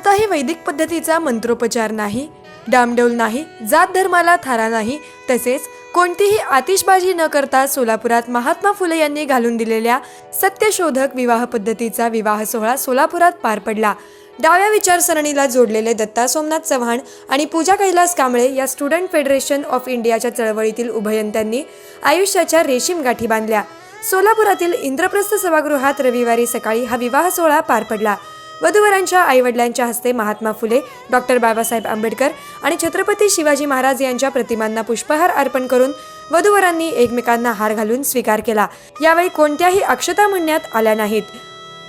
कोणताही वैदिक पद्धतीचा मंत्रोपचार नाही डामडौल नाही जात धर्माला थारा नाही तसेच कोणतीही आतिषबाजी न करता सोलापुरात महात्मा फुले यांनी घालून दिलेल्या सत्यशोधक विवाह पद्धतीचा विवाह सोहळा सोलापुरात पार पडला. डाव्या विचारसरणीला जोडलेले दत्ता सोमनाथ चव्हाण आणि पूजा कैलास कांबळे या स्टुडंट फेडरेशन ऑफ इंडियाच्या चळवळीतील उभयंत्यांनी आयुष्याच्या रेशीम गाठी बांधल्या. सोलापुरातील इंद्रप्रस्थ सभागृहात रविवारी सकाळी हा विवाह सोहळा पार पडला. वधूवरांच्या आईवडिलांच्या हस्ते महात्मा फुले डॉक्टर बाबासाहेब आंबेडकर आणि छत्रपती शिवाजी महाराज यांच्या प्रतिमांना पुष्पहार अर्पण करून वधूवरांनी एकमेकांना हार घालून स्वीकार केला. यावेळी कोणत्याही अक्षता म्हणण्यात आल्या नाहीत.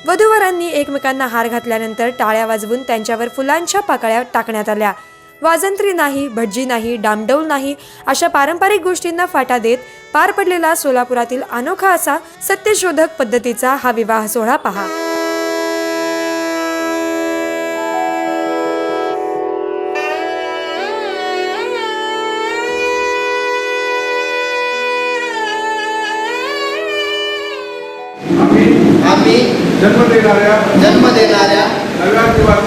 वधूवरांनी एकमेकांना हार घातल्यानंतर टाळ्या वाजवून त्यांच्यावर फुलांच्या पाकळ्या टाकण्यात आल्या. वाजंत्री नाही भटजी नाही डामडौल नाही अशा पारंपरिक गोष्टींना फाटा देत पार पडलेला सोलापुरातील अनोखा असा सत्यशोधक पद्धतीचा हा विवाह सोहळा पहा.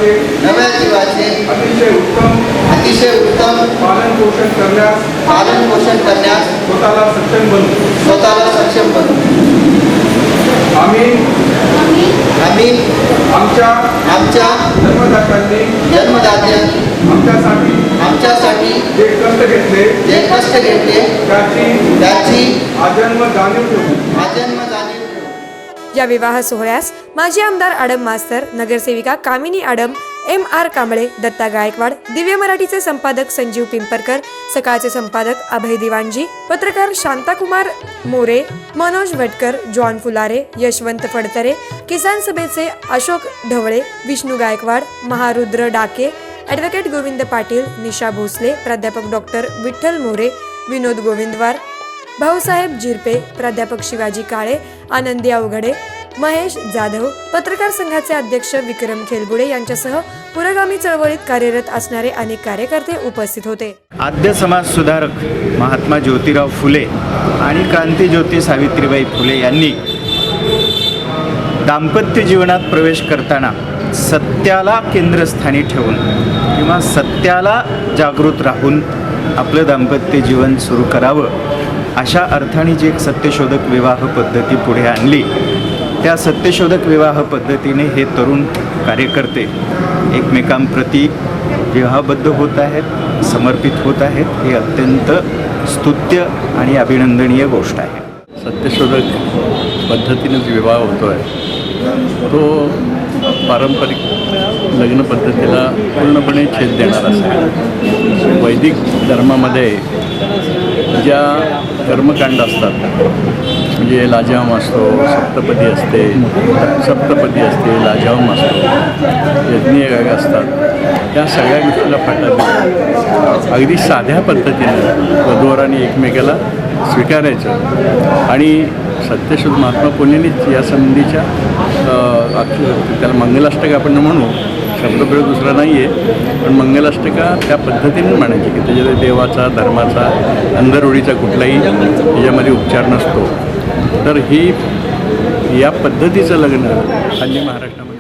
जीवाचे नव्या जीवाचे अतिशय उत्तम अतिशय उत्तम पालन पोषण करण्यास पालन पोषण करण्यास स्वतःला सक्षम बनू स्वतःला सक्षम बनू आम्ही आम्ही आमच्या आमच्या जन्मदात्यांनी जन्मदात्यांनी आमच्यासाठी आमच्यासाठी जे कष्ट घेतले जे कष्ट घेतले त्याची त्याची आजन्म जाणीव ठेवू आजन्म जाणीव. या विवाह सोहळ्यास माजी आमदार आडम मास्तर नगरसेविका कामिनी आडम एम आर कांबळे दत्ता गायकवाड दिव्य मराठीचे संपादक संजीव पिंपरकर सकाळचे संपादक अभय दिवाणजी पत्रकार शांताकुमार मोरे मनोज भटकर जॉन फुलारे यशवंत फडतरे किसान सभेचे अशोक ढवळे विष्णू गायकवाड महारुद्र डाके ॲडव्होकेट गोविंद पाटील निशा भोसले प्राध्यापक डॉक्टर विठ्ठल मोरे विनोद गोविंदवार भाऊसाहेब जिरपे प्राध्यापक शिवाजी काळे आनंदी अवघडे महेश जाधव पत्रकार संघाचे अध्यक्ष विक्रम खेलबुडे यांच्यासह पुरोगामी चळवळीत कार्यरत असणारे अनेक कार्यकर्ते उपस्थित होते. आद्य समाज सुधारक महात्मा ज्योतिराव फुले आणि क्रांतीज्योती सावित्रीबाई फुले यांनी दाम्पत्य जीवनात प्रवेश करताना सत्याला केंद्रस्थानी ठेवून किंवा सत्याला जागृत राहून आपलं दाम्पत्य जीवन सुरू करावं अशा अर्थाने जी एक सत्यशोधक विवाह पद्धती पुढे आणली त्या सत्यशोधक विवाह पद्धतीने हे तरुण कार्यकर्ते एकमेकांप्रती विवाहबद्ध होत आहेत समर्पित होत आहेत हे अत्यंत स्तुत्य आणि अभिनंदनीय गोष्ट आहे. सत्यशोधक पद्धतीने जो विवाह होतो आहे तो पारंपरिक लग्न पद्धतीला पूर्णपणे छेद देणार असेल वैदिक धर्मामध्ये ज्या कर्मकांड असतात. म्हणजे लाजाम असतो सप्तपदी असते सप्तपदी असते लाजाम असतो यज्ञयाग असतात. या सगळ्या गोष्टीला फाटा अगदी साध्या पद्धतीने वधूवराने एकमेकाला स्वीकारायचं. आणि सत्यशोध महात्मा पुणेनेच या संबंधीच्या त्याला मंगलाष्टक आपण म्हणू शब्दप्रयोग दुसरा नाही आहे पण मंगलाष्टका त्या पद्धतीने म्हणायची की त्याच्यात देवाचा धर्माचा अंधरुढीचा कुठलाही त्याच्यामध्ये उपचार नसतो. तर ही या पद्धतीचं लग्न हल्ली महाराष्ट्रामध्ये